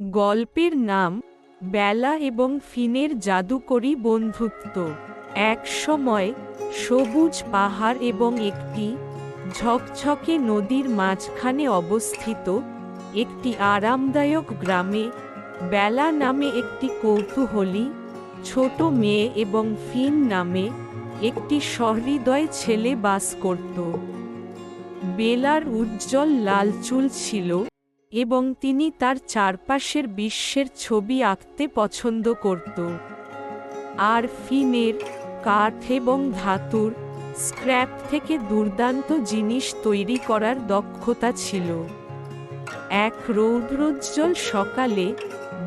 গল্পের নাম বেলা এবং ফিনের জাদুকরী বন্ধুত্ব। এক সময় সবুজ পাহাড় এবং একটি ঝকঝকে নদীর মাঝখানে অবস্থিত একটি আরামদায়ক গ্রামে বেলা নামে একটি কৌতূহলী ছোট মেয়ে এবং ফিন নামে একটি সহৃদয় ছেলে বাস করত। বেলার উজ্জ্বল লাল চুল ছিল এবং তিনি তার চারপাশের বিশ্বের ছবি আঁকতে পছন্দ করত। আর ফিনের কাঠ এবং ধাতুর, স্ক্র্যাপ থেকে দুর্দান্ত জিনিস তৈরি করার দক্ষতা ছিল। এক রৌদ্রোজ্জ্বল সকালে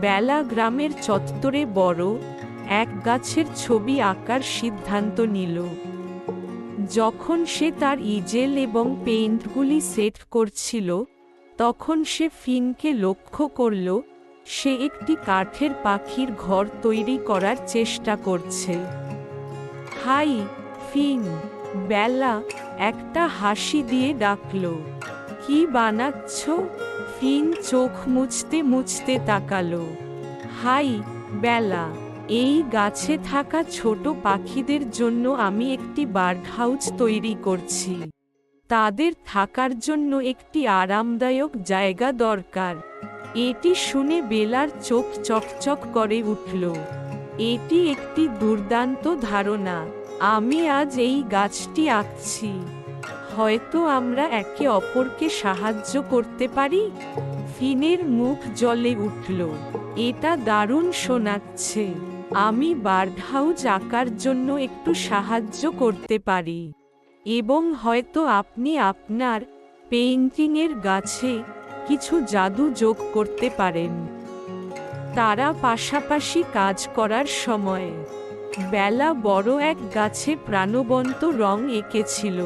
বেলা গ্রামের চত্বরে বড় এক গাছের ছবি আঁকার সিদ্ধান্ত নিল। যখন সে তার ইজেল এবং পেইন্টগুলি সেট করছিল তখন সে ফিনকে লক্ষ্য করল, সে একটি কাঠের পাখির ঘর তৈরি করার চেষ্টা করছে। হাই, ফিন! বেলা একটা হাসি দিয়ে ডাকল। কি বানাচ্ছ? ফিন চোখ মুছতে মুছতে তাকালো। হাই, বেলা! এই গাছে থাকা ছোট পাখিদের জন্য আমি একটি বার্ড হাউস তৈরি করছি। তাদের থাকার জন্য একটি আরামদায়ক জায়গা দরকার। এটি শুনে বেলার চোখ চকচক করে উঠল। এটি একটি দুর্দান্ত ধারণা। আমি আজ এই গাছটি আঁকছি। হয়তো আমরা একে অপরকে সাহায্য করতে পারি? ফিনের মুখ জলে উঠল। এটা দারুণ শোনাচ্ছে। আমি বার্ড হাউস আঁকার জন্য একটু সাহায্য করতে পারি। এবং হয়তো আপনি আপনার পেইন্টিংয়ের গাছে কিছু জাদু যোগ করতে পারেন। তারা পাশাপাশি কাজ করার সময় বেলা বড় এক গাছে প্রাণবন্ত রং এঁকেছিল।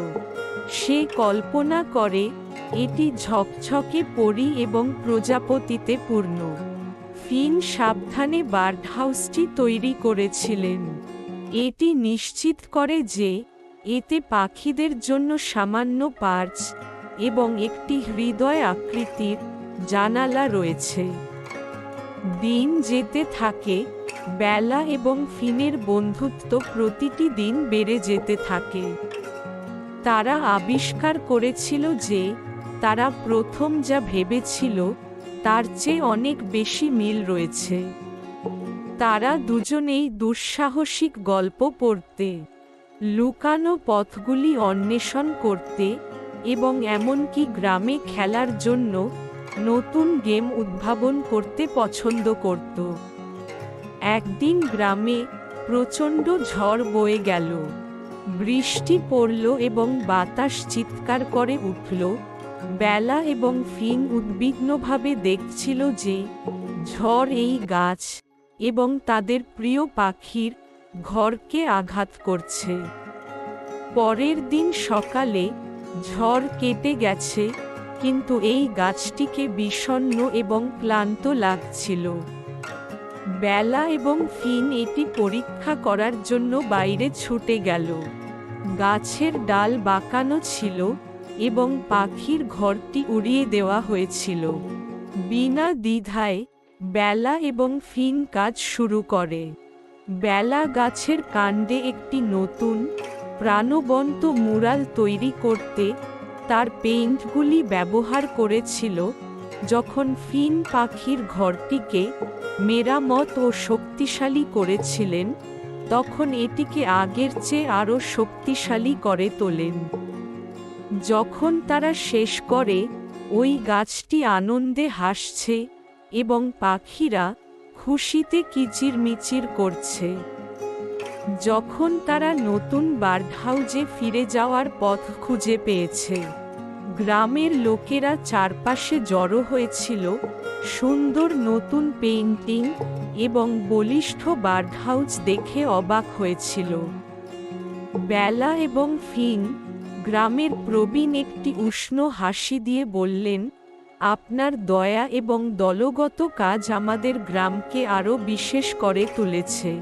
সে কল্পনা করে, এটি ঝকঝকে পরি এবং প্রজাপতিতে পূর্ণ। ফিন সাবধানে বার্ড হাউসটি তৈরি করেছিলেন। এটি নিশ্চিত করে যে এতে পাখিদের জন্য সামান্য পার্চ এবং একটি হৃদয় আকৃতির জানালা রয়েছে। দিন যেতে থাকে, বেলা এবং ফিনের বন্ধুত্ব প্রতিটি দিন বেড়ে যেতে থাকে। তারা আবিষ্কার করেছিল যে, তারা প্রথম যা ভেবেছিল, তার চেয়ে অনেক বেশি মিল রয়েছে। তারা দুজনেই দুঃসাহসিক গল্প পড়তে লুকানো পথগুলি অন্বেষণ করতে এবং এমনকি গ্রামে খেলার জন্য নতুন গেম উদ্ভাবন করতে পছন্দ করত। একদিন গ্রামে প্রচণ্ড ঝড় বয়ে গেল। বৃষ্টি পড়ল এবং বাতাস চিৎকার করে উঠল। বেলা এবং ফিন উদ্বিগ্নভাবে দেখছিল যে ঝড় এই গাছ এবং তাদের প্রিয় পাখির ঘরকে আঘাত করছে। পরের দিন সকালে ঝড় কেটে গেছে, কিন্তু এই গাছটিকে বিষণ্ণ এবং ক্লান্ত লাগছিল। বেলা এবং ফিন এটি পরীক্ষা করার জন্য বাইরে ছুটে গেল। গাছের ডাল বাঁকানো ছিল এবং পাখির ঘরটি উড়িয়ে দেওয়া হয়েছিল। বিনা দ্বিধায় বেলা এবং ফিন কাজ শুরু করে। বেলা গাছের কাণ্ডে একটি নতুন, প্রাণবন্ত মুরাল তৈরি করতে তার পেইন্টগুলি ব্যবহার করেছিল যখন ফিন পাখির ঘরটিকে মেরামত ও শক্তিশালী করেছিলেন, তখন এটিকে আগের চেয়ে আরও শক্তিশালী করে তোলেন। যখন তারা শেষ করে, ওই গাছটি আনন্দে হাসছে এবং পাখিরা খুশিতে কিচিরমিচির করছে। যখন তারা নতুন বার্ড হাউজে ফিরে যাওয়ার পথ খুঁজে পেয়েছে, গ্রামের লোকেরা চারপাশে জড়ো হয়েছিল সুন্দর নতুন পেইন্টিং এবং বলিষ্ঠ বার্ড হাউস দেখে অবাক হয়েছিল। বেলা এবং ফিন, গ্রামের প্রবীণ একটি উষ্ণ হাসি দিয়ে বললেন আপনার দয়া এবং দলগত কাজ আমাদের গ্রামকে আরও বিশেষ করে তুলেছে।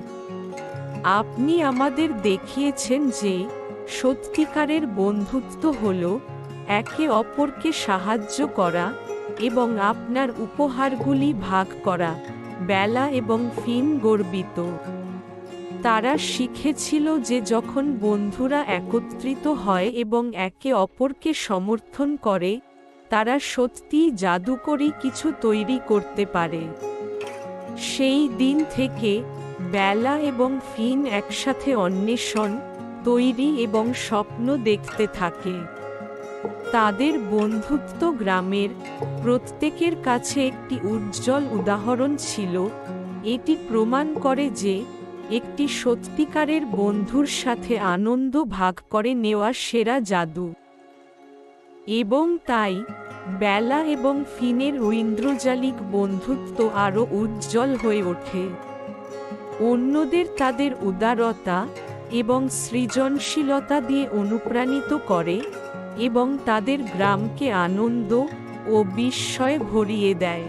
আপনি আমাদের দেখিয়েছেন যে, সত্যিকারের বন্ধুত্ব হল একে অপরকে সাহায্য করা এবং আপনার উপহারগুলি ভাগ করা, বেলা এবং ফিন গর্বিত। তারা শিখেছিল যে যখন বন্ধুরা একত্রিত হয় এবং একে অপরকে সমর্থন করে তারা সত্যিই জাদুকরী কিছু তৈরি করতে পারে। সেই দিন থেকে বেলা এবং ফিন একসাথে অন্বেষণ, তৈরি এবং স্বপ্ন দেখতে থাকে। তাদের বন্ধুত্ব গ্রামের প্রত্যেকের কাছে একটি উজ্জ্বল উদাহরণ ছিল। এটি প্রমাণ করে যে একটি সত্যিকারের বন্ধুর সাথে আনন্দ ভাগ করে নেওয়া সেরা জাদু। এবং তাই বেলা এবং ফিনের ঐন্দ্রজালিক বন্ধুত্ব আরও উজ্জ্বল হয়ে ওঠে। অন্যদের তাদের উদারতা এবং সৃজনশীলতা দিয়ে অনুপ্রাণিত করে এবং তাদের গ্রামকে আনন্দ ও বিস্ময়ে ভরিয়ে দেয়।